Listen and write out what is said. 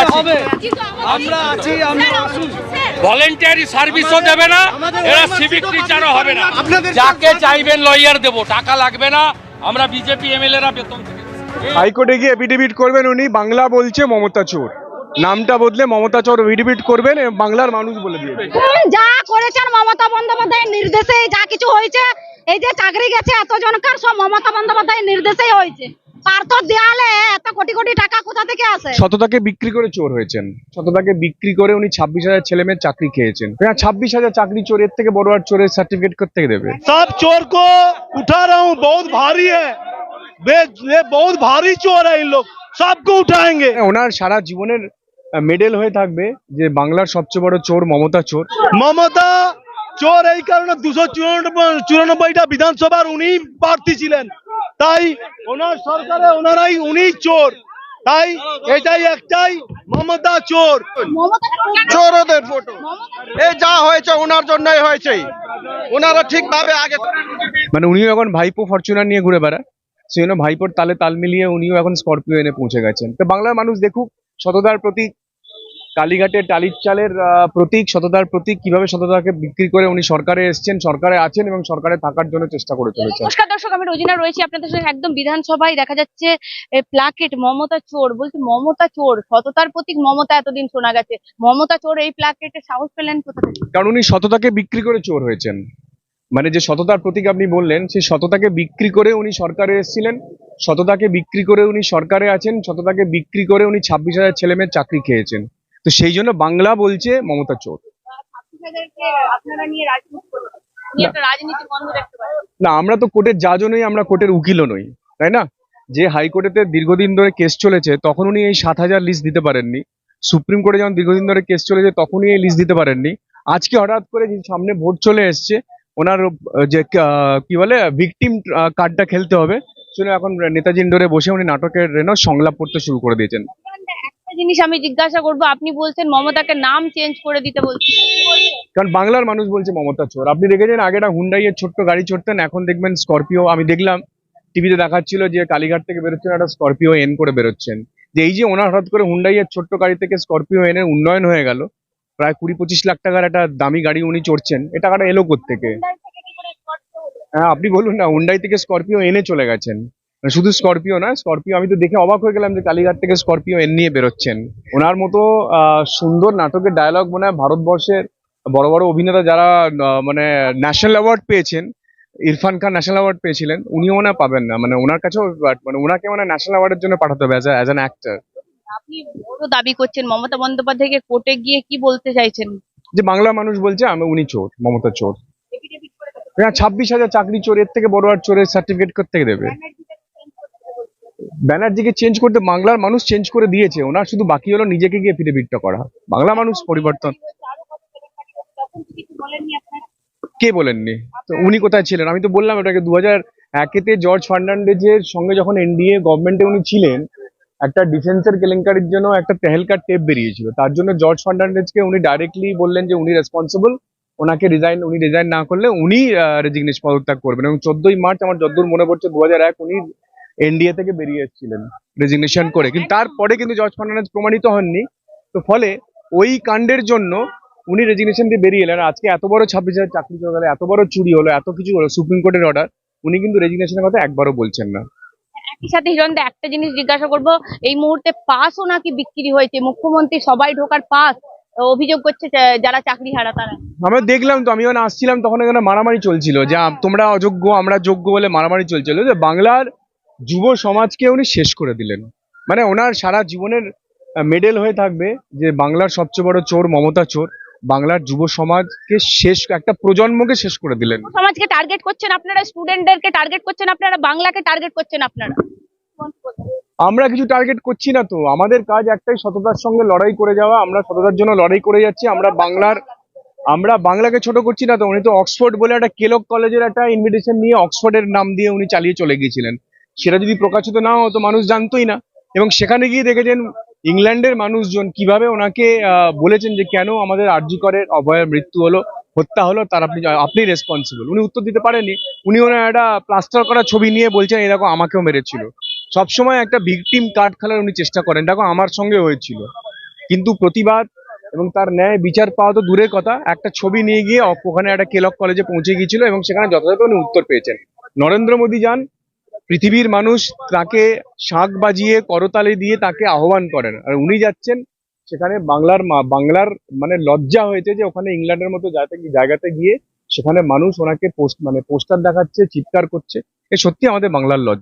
আছি। আমরা আছি আমরা আসুন ভলেন্টিয়ারি সার্ভিসও দেবে না এরা সিভিক টিচারও হবে না। যাকে চাইবেন লয়ার দেবো টাকা লাগবে না। আমরা বিজেপি এমএলএরা বেতন হাইকোর্টে গিয়ে এফিডেভিট করবেন উনি বাংলা বলছে মমতা চোর। নামটা বদলে মমতা চোর এফিডেভিট করবেন বাংলার মানুষ বলে দিয়ে যা করেছেন মমতা বন্দ্যোপাধ্যায়ের নির্দেশে যা কিছু হয়েছে এই যে চাকরি গেছে এত জনকার সব মমতা বন্দ্যোপাধ্যায়ের নির্দেশেই হয়েছে। সারা জীবনের মেডেল হয়ে থাকবে যে বাংলার সবচেয়ে বড় চোর মমতা চোর। মমতা চোর এই কারণে দুশো চুরানব্বইটা বিধানসভার উনি প্রার্থী ছিলেন। তাই ওনার সরকারে ওনারাই উনি চোর। তাই এটাই একটাই মমতা চোর। চোরদের ফটো এই যা হয়েছে ওনার জন্যই হয়েছে। ওনারা ঠিকভাবে আগে মানে উনিও এখন ভাইপো ফরচুনার নিয়ে ঘুরে বেড়ায়। সেই জন্য ভাইপোর তালে তাল মিলিয়ে উনিও এখন স্করপিও এনে পৌঁছে গেছেন। তো বাংলার মানুষ দেখুক, সততার প্রতীক কালীঘাটের টালির চালের প্রতীক সততার প্রতীক কীভাবে সততাকে বিক্রি করে উনি সরকারে এসছেন সরকারে আছেন এবং সরকারে থাকার জন্য চেষ্টা করে চলেছেন? নমস্কার দর্শক আমি রোজিনা রয়েছি আপনাদের সঙ্গে একদম বিধানসভায়। দেখা যাচ্ছে প্লাকেট মমতা চোর। বলছি মমতা চোর সততার প্রতীক মমতা এতদিন শোনা গেছে। মমতা চোর এই প্লাকেটে সাহস পেলেন কোথা থেকে? কারণ উনি সততাকে বিক্রি করে চোর হয়েছেন। মানে যে সততার প্রতীক আপনি বললেন সেই সততাকে বিক্রি করে উনি সরকারে এসেছিলেন সততাকে বিক্রি করে উনি সরকারে আছেন সততাকে বিক্রি করে উনি ছাব্বিশ হাজার ছেলে মেয়ের চাকরি খেয়েছেন। তো সেই জন্য বাংলা বলছে মমতা চোর। না। আমরা তো কোর্টের জাজও নই আমরা কোর্টের উকিলও নই তাই না? যে হাইকোর্টেতে দীর্ঘদিন ধরে কেস চলেছে তখন উনি এই সাত হাজার লিস্ট দিতে পারেননি। সুপ্রিম কোর্টে যখন দীর্ঘদিন ধরে কেস চলেছে তখনই এই লিস্ট দিতে পারেননি। আজকে হঠাৎ করে যে সামনে ভোট চলে এসছে ওনার যে কি বলে ভিকটিম কার্ডটা খেলতে হবে। সেজন্য এখন নেতাজি ইন্ডোরে বসে উনি নাটকের রেনো সংলাপ পড়তে শুরু করে দিয়েছেন। জিনিস আমি জিজ্ঞাসা করব আপনি বলছেন মমতাকে নাম চেঞ্জ করে দিতে বলছেন কারণ বাংলার মানুষ বলছে মমতা চোর। আপনি দেখেছেন আগে একটা হুন্ডাইয়ের ছোট্ট গাড়ি চড়তেন এখন দেখবেন স্করপিও আমি দেখলাম টিভিতে দেখাচ্ছিল যে কালীঘাট থেকে বেরোচ্ছেন একটা স্করপিও এন করে বেরোচ্ছেন। যে এই যে ওনার হঠাৎ করে হুন্ডাইয়ের ছোট্ট গাড়ি থেকে স্করপিও এনের উন্নয়ন হয়ে গেল প্রায় কুড়ি পঁচিশ লাখ টাকার একটা দামি গাড়ি উনি চড়ছেন এ টাকাটা এলো থেকে? হ্যাঁ আপনি বলুন না হুন্ডাই থেকে স্করপিও এনে চলে গেছেন। শুধু স্করপিও না স্করপিও আমি তো দেখে অবাক হয়ে গেলাম যে কালীঘাট থেকে স্করপিও এন নিয়ে বেরোচ্ছেন। ওনার মতো সুন্দর নাটকের ডায়লগ মনে হয় ভারতবর্ষের বড় বড় অভিনেতা যারা মানে ন্যাশনাল অ্যাওয়ার্ড পেয়েছেন ইরফান খান ন্যাশনাল অ্যাওয়ার্ড পেয়েছিলেন উনিও মনে পাবেন না। মানে ওনার কাছেও মানে ওনাকে মানে ন্যাশনাল অ্যাওয়ার্ডের জন্য পাঠাতে হবে অ্যাজ অ্যান অ্যাক্টর আপনি বড় দাবি করছেন মমতা বন্দ্যোপাধ্যায়কে কোর্টে গিয়ে কি বলতে চাইছেন? যে বাংলা মানুষ বলছে আমি উনি চোর মমতা চোর। হ্যাঁ ছাব্বিশ হাজার চাকরি চোর এর থেকে বড় আর চোরের সার্টিফিকেট থেকে দেবে? ব্যানার্জিকে চেঞ্জ করতে বাংলার মানুষ চেঞ্জ করে দিয়েছে। ওনার শুধু বাকি হলো নিজেকে গিয়ে ফিরে এফিডেভিটটা করা। বাংলা মানুষ পরিবর্তন। কে বলেননি? তো উনি কোথায় ছিলেন? আমি তো বললাম ওটাকে দু হাজার একেতে জর্জ ফার্নান্ডেজের সঙ্গে যখন এনডিএ গভর্নমেন্টে উনি ছিলেন, একটা ডিফেন্সের কেলেঙ্কারির জন্য একটা তেহেলকার টেপ বেরিয়েছিল। তার জন্য জর্জ ফার্নান্ডেজকে উনি ডাইরেক্টলি বললেন যে উনি রেসপন্সিবল ওনাকে রিজাইন উনি রিজাইন না করলে উনি রেজিগনেশন পদত্যাগ করবেন। এবং চোদ্দই মার্চ আমার যতদূর মনে পড়ছে দু হাজার এক উনি এনডিএ থেকে বেরিয়ে এসেছিলেন রেজিগনেশন করে। কিন্তু তারপরে কিন্তু জর্জ ফার্নান্ডেজ প্রমাণিত হননি। তো ফলে ওই কাণ্ডের জন্য উনি রেজিগনেশন দিয়ে বেরিয়ে এলেন। আজকে এত বড় ছাব্বিশ হাজার চাকরি চলে গেল এত বড় চুরি হলো এত কিছু হলো সুপ্রিম কোর্টের অর্ডার উনি কিন্তু রেজিগনেশনের কথা একবারও বলছেন না। একই সাথে হিরণদা একটা জিনিস জিজ্ঞাসা করব এই মুহূর্তে পাসও নাকি বিক্রি হয়েছে? মুখ্যমন্ত্রী সবাই ঢোকার পাস অভিযোগ করছে যারা চাকরি হারা তারা। আমরা দেখলাম তো আমি যখন আসছিলাম তখন এখানে মারামারি চলছিল যে তোমরা অযোগ্য আমরা যোগ্য বলে মারামারি চলছিল। যে বাংলার যুব সমাজকে উনি শেষ করে দিলেন। মানে ওনার সারা জীবনের মেডেল হয়ে থাকবে যে বাংলার সবচেয়ে বড় চোর মমতা চোর বাংলার যুব সমাজকে শেষ একটা প্রজন্মকে শেষ করে দিলেন। সমাজকে টার্গেট করছেন আপনারা স্টুডেন্টদেরকে টার্গেট করছেন আপনারা বাংলাকে টার্গেট করছেন আপনারা? আমরা কিছু টার্গেট করছি না তো। আমাদের কাজ একটাই সততার সঙ্গে লড়াই করে যাওয়া। আমরা সততার জন্য লড়াই করে যাচ্ছি। আমরা বাংলার আমরা বাংলাকে ছোট করছি না তো। উনি তো অক্সফোর্ড বলে একটা কেলক কলেজের একটা ইনভিটেশন নিয়ে অক্সফোর্ডের নাম দিয়ে উনি চালিয়ে চলে গিয়েছিলেন। সেটা যদি প্রকাশিত না হতো, মানুষ জানতোই না। এবং সেখানে গিয়ে দেখেছেন ইংল্যান্ডের মানুষজন কীভাবে ওনাকে বলেছেন যে কেন আমাদের আরজিকরের অভয়ের মৃত্যু হলো, হত্যা হলো, তার আপনি আপনি রেসপন্সিবল উনি উত্তর দিতে পারেননি। উনি ওনার একটা প্লাস্টার করা ছবি নিয়ে বলছেন, এই দেখো, আমাকেও মেরেছিল। সবসময় একটা ভিকটিম কার্ড খেলার উনি চেষ্টা করেন। দেখো, আমার সঙ্গে হয়েছিল। কিন্তু প্রতিবাদ এবং তার ন্যায় বিচার পাওয়া তো দূরের কথা। একটা ছবি নিয়ে গিয়ে ওখানে একটা কেলক কলেজে পৌঁছে গিয়েছিল এবং সেখানে যথাযথ উনি উত্তর পেয়েছেন। নরেন্দ্র মোদী যান পৃথিবীর মানুষ তাকে শাঁখ বাজিয়ে করতালি দিয়ে তাকে আহ্বান করেন। আর উনি যাচ্ছেন সেখানে বাংলার বাংলার মানে লজ্জা হয়েছে যে ওখানে ইংল্যান্ডের মতো জায়গাতে গিয়ে সেখানে মানুষ ওনাকে পোস্ট মানে পোস্টার দেখাচ্ছে, চিৎকার করছে। এ সত্যি আমাদের বাংলার লজ্জা।